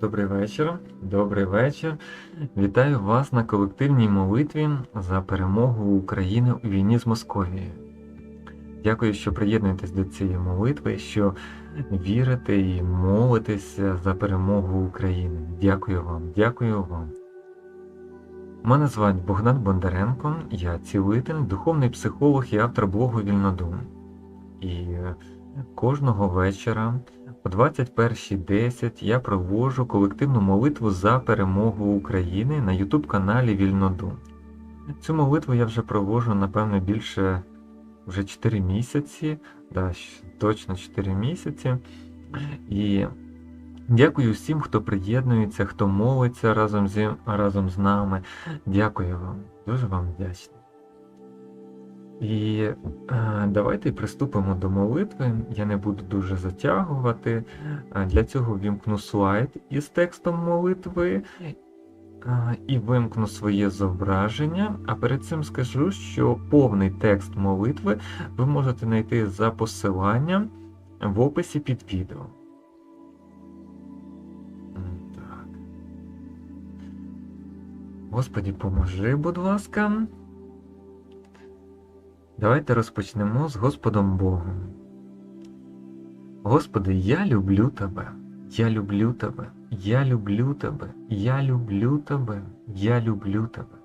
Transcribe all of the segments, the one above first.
Добрий вечір. Добрий вечір. Вітаю вас на колективній молитві за перемогу України у війні з Московією. Дякую, що приєднуєтесь до цієї молитви, що вірите і молитеся за перемогу України. Дякую вам, дякую вам. Мене звать Богдан Бондаренко, я цілитель, духовний психолог і автор блогу Вільнодум. І кожного вечора о 21.10 я проводжу колективну молитву за перемогу України на YouTube каналі Вільнодум. Цю молитву я вже проводжу, напевно, більше вже 4 місяці, да, точно 4 місяці. І дякую всім, хто приєднується, хто молиться разом зі, разом з нами. Дякую вам, дуже вам вдячний. І е, давайте приступимо до молитви. Я не буду дуже затягувати. Е, Для цього вімкну слайд із текстом молитви е, і вимкну своє зображення. А перед цим скажу, що повний текст молитви ви можете знайти за посиланням в описі під відео. Так. Господі, поможи, будь ласка. Давайте розпочнемо з Господом Богом. Господи, я люблю Тебе, я люблю Тебе, я люблю Тебе, я люблю Тебе, я люблю Тебе.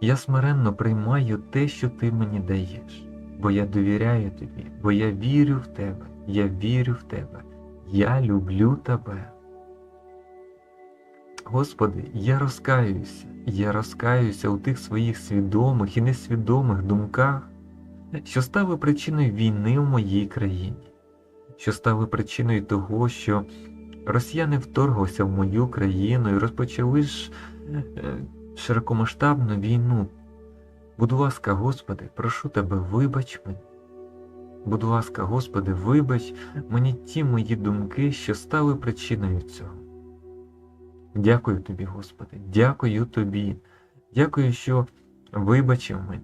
Я смиренно приймаю те, що Ти мені даєш, бо я довіряю Тобі, бо я вірю в Тебе, я вірю в Тебе, я люблю Тебе. Господи, я розкаюся, я розкаюся у тих своїх свідомих і несвідомих думках, що стали причиною війни в моїй країні, що стали причиною того, що росіяни вторглися в мою країну і розпочали ж е, широкомасштабну війну. Будь ласка, Господи, прошу Тебе, вибач мені. Будь ласка, Господи, вибач мені ті мої думки, що стали причиною цього. Дякую тобі, Господи, дякую тобі. Дякую, що вибачив мені.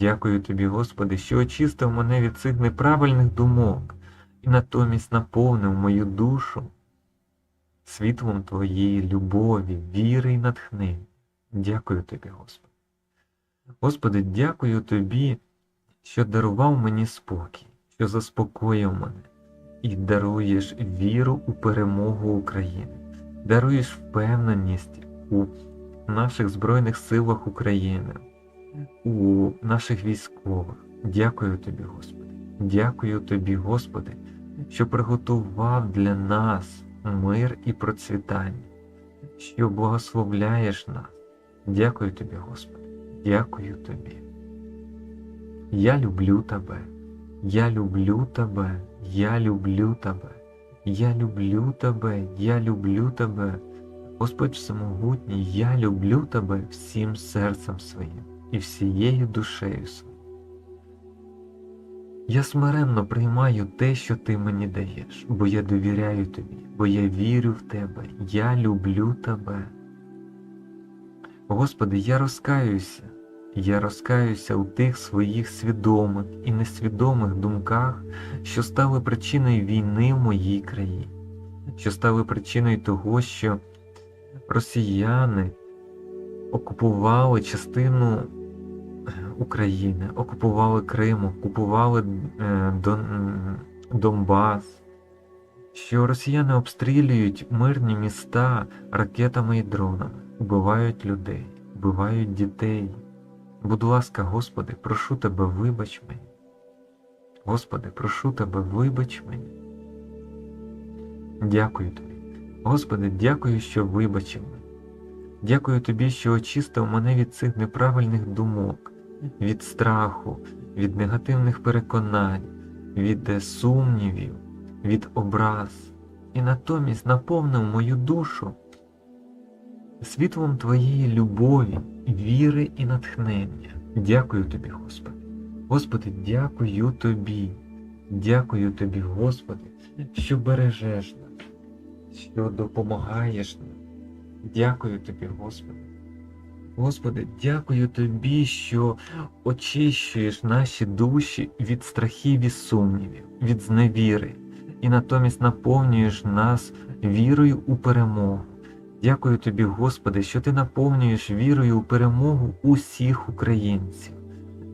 Дякую тобі, Господи, що очистив мене від цих неправильних думок і натомість наповнив мою душу світлом Твоєї любові, віри і натхнення. Дякую тобі, Господи. Господи, дякую тобі, що дарував мені спокій, що заспокоїв мене і даруєш віру у перемогу України даруєш впевненість у наших Збройних силах України, у наших військових. Дякую тобі, Господи. Дякую тобі, Господи, що приготував для нас мир і процвітання, що благословляєш нас. Дякую тобі, Господи. Дякую тобі. Я люблю тебе. Я люблю тебе. Я люблю тебе. Я люблю тебе, я люблю тебе. Господь Всемогутній, я люблю тебе всім серцем своїм і всією душею своєю. Я смиренно приймаю те, що ти мені даєш, бо я довіряю тобі, бо я вірю в тебе, я люблю тебе. Господи, я розкаюся, я розкаюся у тих своїх свідомих і несвідомих думках, що стали причиною війни в моїй країні, що стали причиною того, що росіяни окупували частину е, України, окупували Крим, окупували е, Дон, Донбас, що росіяни обстрілюють мирні міста ракетами і дронами, вбивають людей, вбивають дітей. Будь ласка, Господи, прошу Тебе, вибач мені. Господи, прошу Тебе, вибач мені. Дякую Тобі. Господи, дякую, що вибачив мене. Дякую Тобі, що очистив мене від цих неправильних думок, від страху, від негативних переконань, від е, сумнівів, від образ, і натомість наповнив мою душу світлом Твоєї любові, віри і натхнення. Дякую Тобі, Господи. Господи, дякую Тобі. Дякую Тобі, Господи, що бережеш нас, що допомагаєш нам. Дякую Тобі, Господи. Господи, дякую Тобі, що очищуєш наші душі від страхів і сумнівів, від зневіри, і натомість наповнюєш нас вірою у перемогу. Дякую тобі, Господи, що ти наповнюєш вірою у перемогу усіх українців,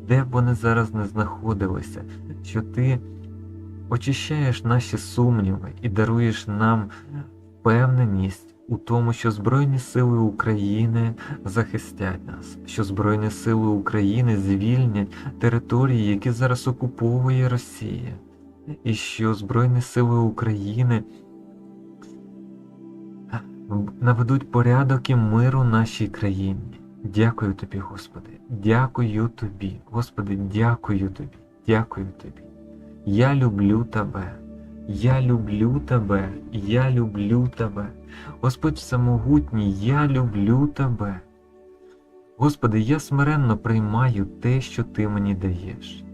де б вони зараз не знаходилися, що ти очищаєш наші сумніви і даруєш нам впевненість у тому, що Збройні Сили України захистять нас, що Збройні Сили України звільнять території, які зараз окуповує Росія, і що Збройні Сили України наведуть порядок і мир у нашій країні. Дякую тобі, Господи, дякую тобі, Господи, дякую тобі, дякую тобі. Я люблю тебе, я люблю тебе, я люблю тебе. Господь Всемогутній, я люблю тебе. Господи, я смиренно приймаю те, що Ти мені даєш,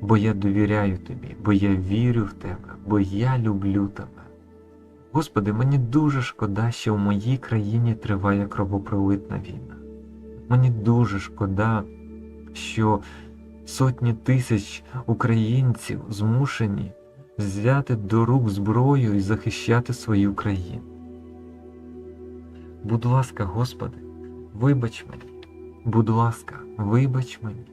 бо я довіряю Тобі, бо я вірю в Тебе, бо я люблю Тебе. Господи, мені дуже шкода, що в моїй країні триває кровопролитна війна. Мені дуже шкода, що сотні тисяч українців змушені взяти до рук зброю і захищати свою країну. Будь ласка, Господи, вибач мені, будь ласка, вибач мені.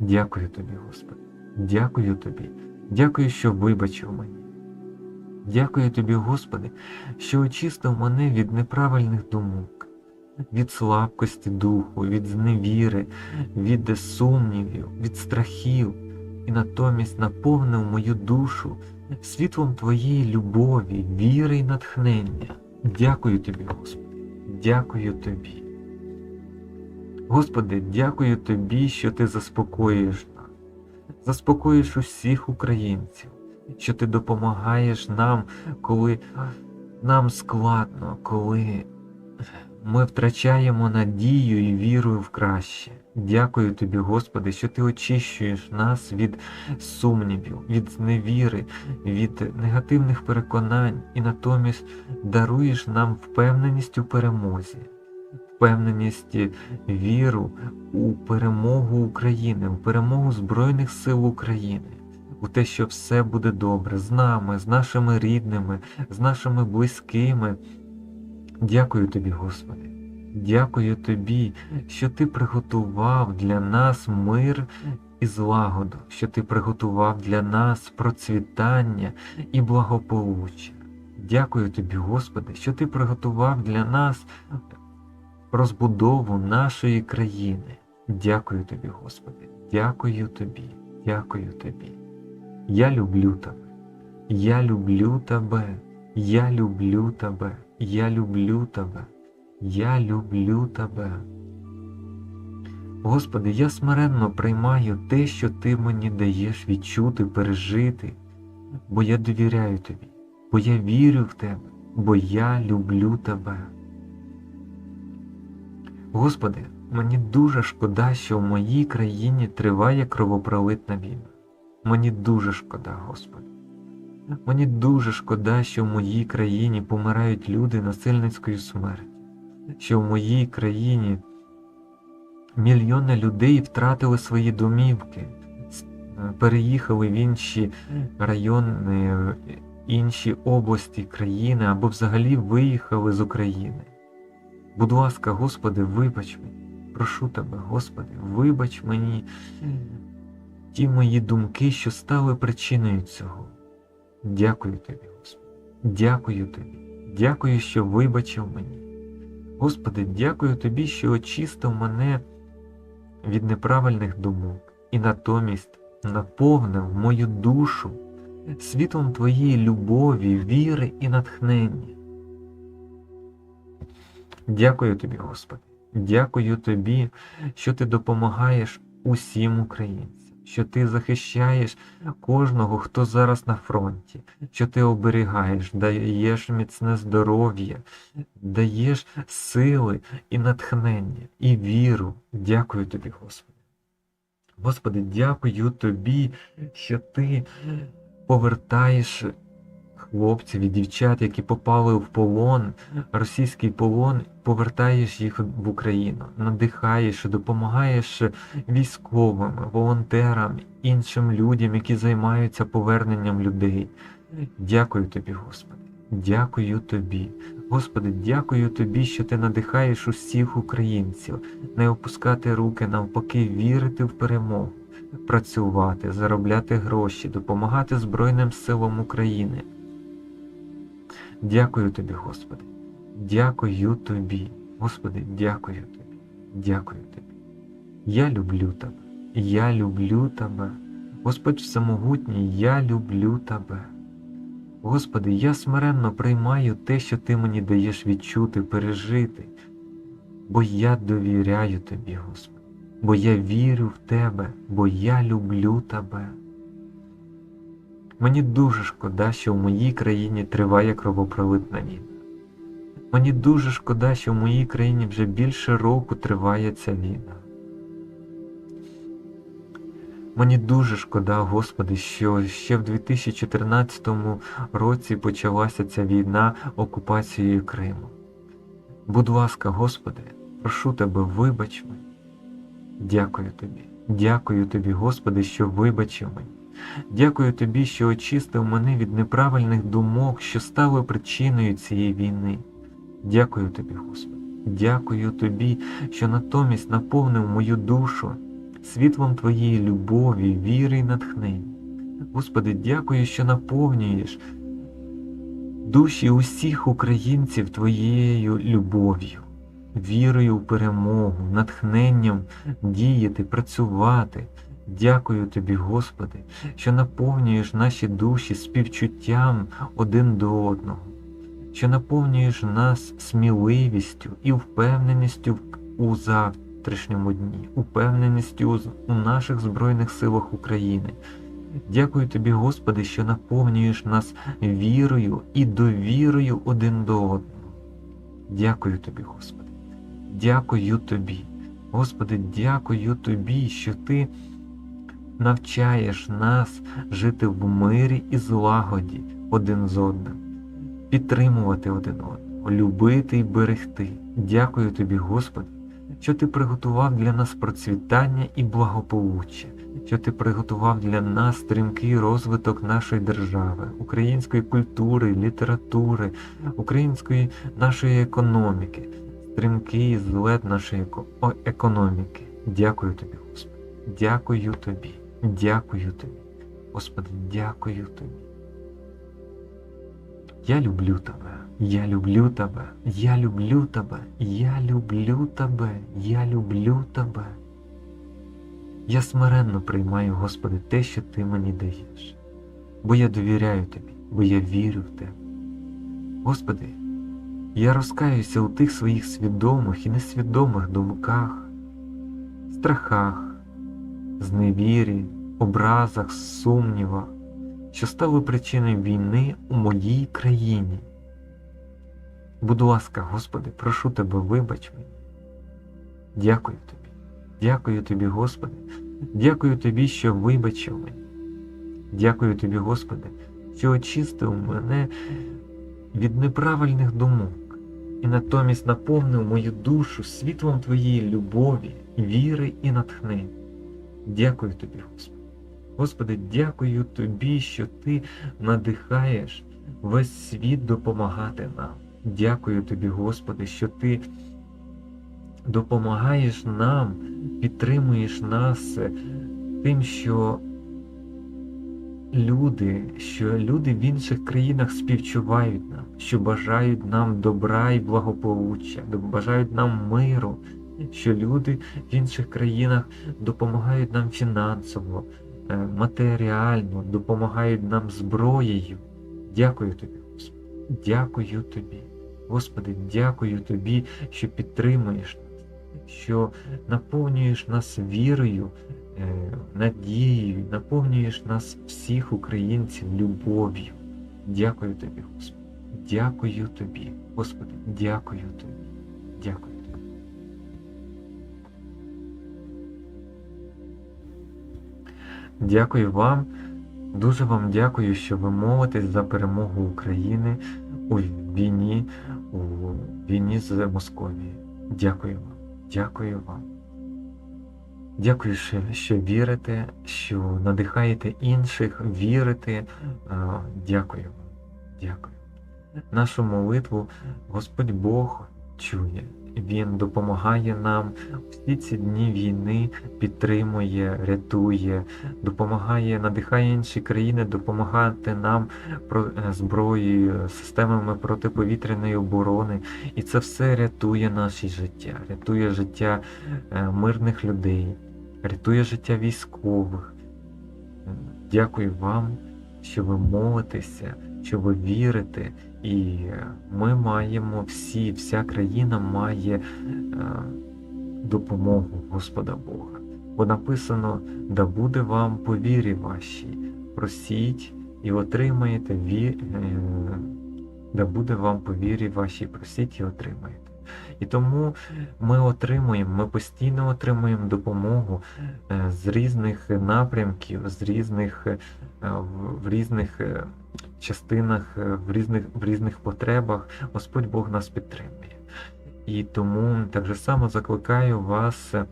Дякую тобі, Господи, дякую тобі, дякую, що вибачив мені. Дякую тобі, Господи, що очистив мене від неправильних думок, від слабкості духу, від зневіри, від сумнівів, від страхів, і натомість наповнив мою душу світлом Твоєї любові, віри і натхнення. Дякую тобі, Господи, дякую тобі. Господи, дякую тобі, що ти заспокоюєш нас, заспокоїш усіх українців, що ти допомагаєш нам, коли нам складно, коли ми втрачаємо надію і віру в краще. Дякую тобі, Господи, що ти очищуєш нас від сумнівів, від зневіри, від негативних переконань і натомість даруєш нам впевненість у перемозі, впевненість віру у перемогу України, у перемогу Збройних сил України. У те, що все буде добре з нами, з нашими рідними, з нашими близькими. Дякую тобі, Господи. Дякую тобі, що ти приготував для нас мир і злагоду, що ти приготував для нас процвітання і благополуччя. Дякую тобі, Господи, що ти приготував для нас розбудову нашої країни. Дякую тобі, Господи, дякую тобі, дякую тобі. Я люблю тебе, я люблю тебе, я люблю тебе, я люблю тебе. Я люблю тебе. Господи, я смиренно приймаю те, що Ти мені даєш відчути, пережити, бо я довіряю Тобі, бо я вірю в Тебе, бо я люблю Тебе. Господи, мені дуже шкода, що в моїй країні триває кровопролитна війна. Мені дуже шкода, Господи. Мені дуже шкода, що в моїй країні помирають люди насильницькою смертю що в моїй країні мільйони людей втратили свої домівки, переїхали в інші райони, інші області країни або взагалі виїхали з України. Будь ласка, Господи, вибач мені, прошу Тебе, Господи, вибач мені ті мої думки, що стали причиною цього. Дякую Тобі, Господи, дякую Тобі, дякую, що вибачив мені. Господи, дякую Тобі, що очистив мене від неправильних думок і натомість наповнив мою душу світлом Твоєї любові, віри і натхнення. Дякую Тобі, Господи, дякую Тобі, що Ти допомагаєш усім українцям що ти захищаєш кожного, хто зараз на фронті, що ти оберігаєш, даєш міцне здоров'я, даєш сили і натхнення, і віру. Дякую тобі, Господи. Господи, дякую тобі, що ти повертаєш хлопців і дівчат, які попали в полон, російський полон, повертаєш їх в Україну, надихаєш, допомагаєш військовим, волонтерам, іншим людям, які займаються поверненням людей. Дякую тобі, Господи. дякую Тобі. Господи, дякую Тобі, що Ти надихаєш усіх українців, не опускати руки, навпаки, вірити в перемогу, працювати, заробляти гроші, допомагати Збройним силам України. Дякую Тобі, Господи. Дякую Тобі. Господи, дякую Тобі. Дякую Тобі. Я люблю Тебе. Я люблю Тебе. Господь Всемогутній, я люблю Тебе. Господи, я смиренно приймаю те, що Ти мені даєш відчути, пережити, бо я довіряю Тобі, Господи, бо я вірю в Тебе, бо я люблю Тебе. Мені дуже шкода, що в моїй країні триває кровопролитна війна. Мені дуже шкода, що в моїй країні вже більше року триває ця війна. Мені дуже шкода, Господи, що ще в 2014 році почалася ця війна окупацією Криму. Будь ласка, Господи, прошу Тебе, вибач мені. Дякую Тобі. Дякую Тобі, Господи, що вибачив мені. Дякую Тобі, що очистив мене від неправильних думок, що стали причиною цієї війни. Дякую Тобі, Господи. Дякую Тобі, що натомість наповнив мою душу світлом Твоєї любові, віри і натхнення. Господи, дякую, що наповнюєш душі усіх українців Твоєю любов'ю, вірою в перемогу, натхненням діяти, працювати. Дякую Тобі, Господи, що наповнюєш наші душі співчуттям один до одного, що наповнюєш нас сміливістю і впевненістю у завтрашньому дні, упевненістю у наших Збройних силах України. Дякую Тобі, Господи, що наповнюєш нас вірою і довірою один до одного. Дякую Тобі, Господи. Дякую Тобі. Господи, дякую Тобі, що Ти навчаєш нас жити в мирі і злагоді один з одним, підтримувати один одного, любити і берегти. Дякую Тобі, Господи, що Ти приготував для нас процвітання і благополуччя, що Ти приготував для нас стрімкий розвиток нашої держави, української культури, літератури, української нашої економіки, стрімкий злет нашої економіки. Дякую Тобі, Господи. Дякую Тобі. Дякую Тобі, Господи, дякую Тобі. Я люблю Тебе, я люблю Тебе, я люблю Тебе, я люблю Тебе, я люблю Тебе. Я смиренно приймаю, Господи, те, що Ти мені даєш, бо я довіряю Тобі, бо я вірю в Тебе. Господи, я розкаюся у тих своїх свідомих і несвідомих думках, страхах, зневірі, образах, сумнівах, що стали причиною війни у моїй країні. Будь ласка, Господи, прошу Тебе, вибач мені. Дякую Тобі, дякую Тобі, Господи, дякую Тобі, що вибачив мені. Дякую Тобі, Господи, що очистив мене від неправильних думок і натомість наповнив мою душу світлом Твоєї любові, віри і натхнення. Дякую Тобі, Господи. Господи, дякую Тобі, що Ти надихаєш весь світ допомагати нам. Дякую Тобі, Господи, що Ти допомагаєш нам, підтримуєш нас тим, що люди, що люди в інших країнах співчувають нам, що бажають нам добра і благополуччя, бажають нам миру, що люди в інших країнах допомагають нам фінансово, матеріально, допомагають нам зброєю. Дякую Тобі, Господи. Дякую Тобі. Господи, дякую Тобі, що підтримуєш нас, що наповнюєш нас вірою, надією, наповнюєш нас всіх українців любов'ю. Дякую Тобі, Господи. Дякую Тобі, Господи, дякую Тобі. Дякую Дякую вам. Дуже вам дякую, що ви молитесь за перемогу України у війні, у війні з Московією. Дякую вам. Дякую вам. Дякую, що, вірите, що надихаєте інших вірити. Дякую вам. Дякую. нашу молитву Господь Бог чує. Він допомагає нам всі ці дні війни, підтримує, рятує, допомагає, надихає інші країни допомагати нам е, зброєю, системами протиповітряної оборони. І це все рятує наше життя, рятує життя е, мирних людей, рятує життя військових. Дякую вам, що ви молитеся, що ви вірите, і ми маємо всі, вся країна має е, допомогу Господа Бога. Бо написано, да буде вам по вірі вашій, просіть і отримаєте ві... е, да буде вам по вірі вашій, просіть і отримаєте. І тому ми отримуємо, ми постійно отримуємо допомогу е, з різних напрямків, з різних е, в різних е, частинах, е, в різних, в різних потребах Господь Бог нас підтримує. І тому так же само закликаю вас е,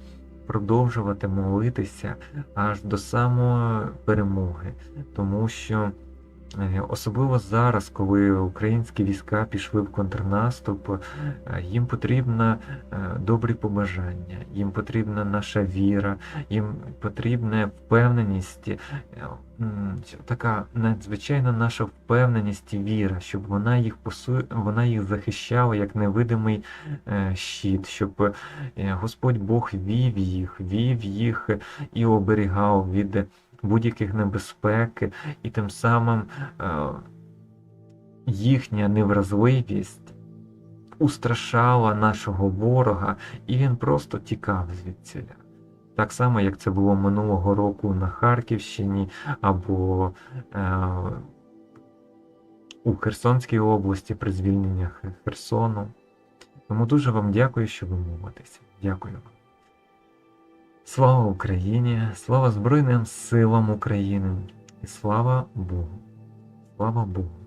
продовжувати молитися аж до самої перемоги, тому що особливо зараз, коли українські війська пішли в контрнаступ, е, їм потрібно е, добрі побажання, їм потрібна наша віра, їм потрібна впевненість, е, така надзвичайна наша впевненість і віра, щоб вона їх посу... вона їх захищала як невидимий е, щит, щоб е, Господь Бог вів їх, вів їх і оберігав від будь-яких небезпек, і тим самим е, їхня невразливість устрашала нашого ворога, і він просто тікав звідсіля. Так само, як це було минулого року на Харківщині або е, у Херсонській області при звільненні Херсону. Тому дуже вам дякую, що ви молитеся. Дякую вам. Слава Україні! Слава Збройним силам України! І слава Богу! Слава Богу!